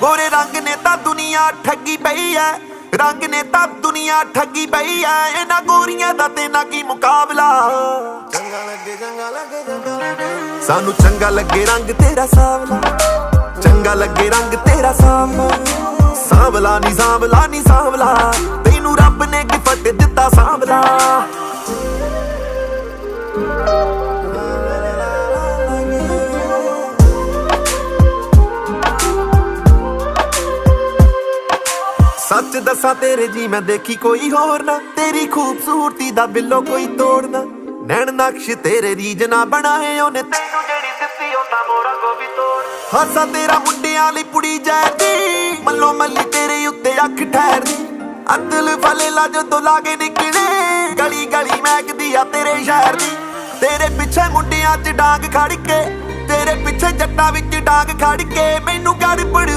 ਗੋਰੇ ਰੰਗ ਨੇ ਤਾਂ ਦੁਨੀਆ ਠੱਗੀ ਪਈ ਐ। ਰੰਗ ਨੇ ਤਾਂ ਦੁਨੀਆ ਠੱਗੀ ਪਈ ਐ। ਇਹਨਾਂ ਗੋਰੀਆਂ ਦਾ ਤੇ ਨਾ ਕੀ ਮੁਕਾਬਲਾ। ਚੰਗਾ ਲੱਗੇ ਚੰਗਾ ਲੱਗੇ ਚੰਗਾ ਲੱਗੇ। ਸਾਨੂੰ ਚੰਗਾ ਲੱਗੇ ਰੰਗ ਤੇਰਾ ਸਾਵਲਾ। ਚੰਗਾ ਲੱਗੇ ਰੰਗ ਤੇਰਾ ਸਾਵਲਾ। ਸਾਵਲਾ ਨੀ ਸਾਵਲਾ ਨੀ ਸਾਵਲਾ। ਤੈਨੂੰ ਰੱਬ ਨੇ ਗਿਫਟ ਦਿੱਤਾ ਸਾਵਲਾ। ਦੱਸਾਂ ਤੇਰੇ ਜੀ, ਮੈਂ ਦੇਖੀ ਕੋਈ ਹੋਰ ਨਾ। ਤੇਰੀ ਖੂਬਸੂਰਤੀ ਦਾ ਬਿੱਲੋ ਕੋਈ ਤੋੜਨਾ ਨੈਣ ਨਕਸ਼ ਤੇਰੇ ਰੀਜ ਨਾ ਬਣਾਏ ਉਹਨੇ। ਤੈਨੂੰ ਜਿਹੜੀ ਦਿੱਤੀ ਉਹ ਤਾਂ ਮੋਰਾ ਕੋ ਵੀ ਤੋੜ। ਹਾਸਾ ਤੇਰਾ ਮੁੰਡਿਆਂ ਲਈ ਪੁੜੀ ਜਾਂਦੀ ਮੱਲੋ ਮੱਲੀ ਤੇਰੇ ਉੱਤੇ ਅੱਖ ਠਹਿਰਦੀ। ਅਦਲ ਫਲੇ ਲਾ ਜਦੋਂ ਲਾਗੇ ਨਿਕਲੇ। ਗਲੀ ਗਲੀ ਮਹਿਕਦੀ ਆ ਤੇਰੇ ਸ਼ਹਿਰ ਦੀ। ਤੇਰੇ ਪਿੱਛੇ ਮੁੰਡਿਆਂ 'ਚ ਡਾਂਗ ਖੜ ਕੇ ਤੇਰੇ ਪਿੱਛੇ ਜੱਟਾਂ ਵਿੱਚ ਡਾਂਗ ਖੜ ਕੇ ਮੈਨੂੰ ਗੜਬੜ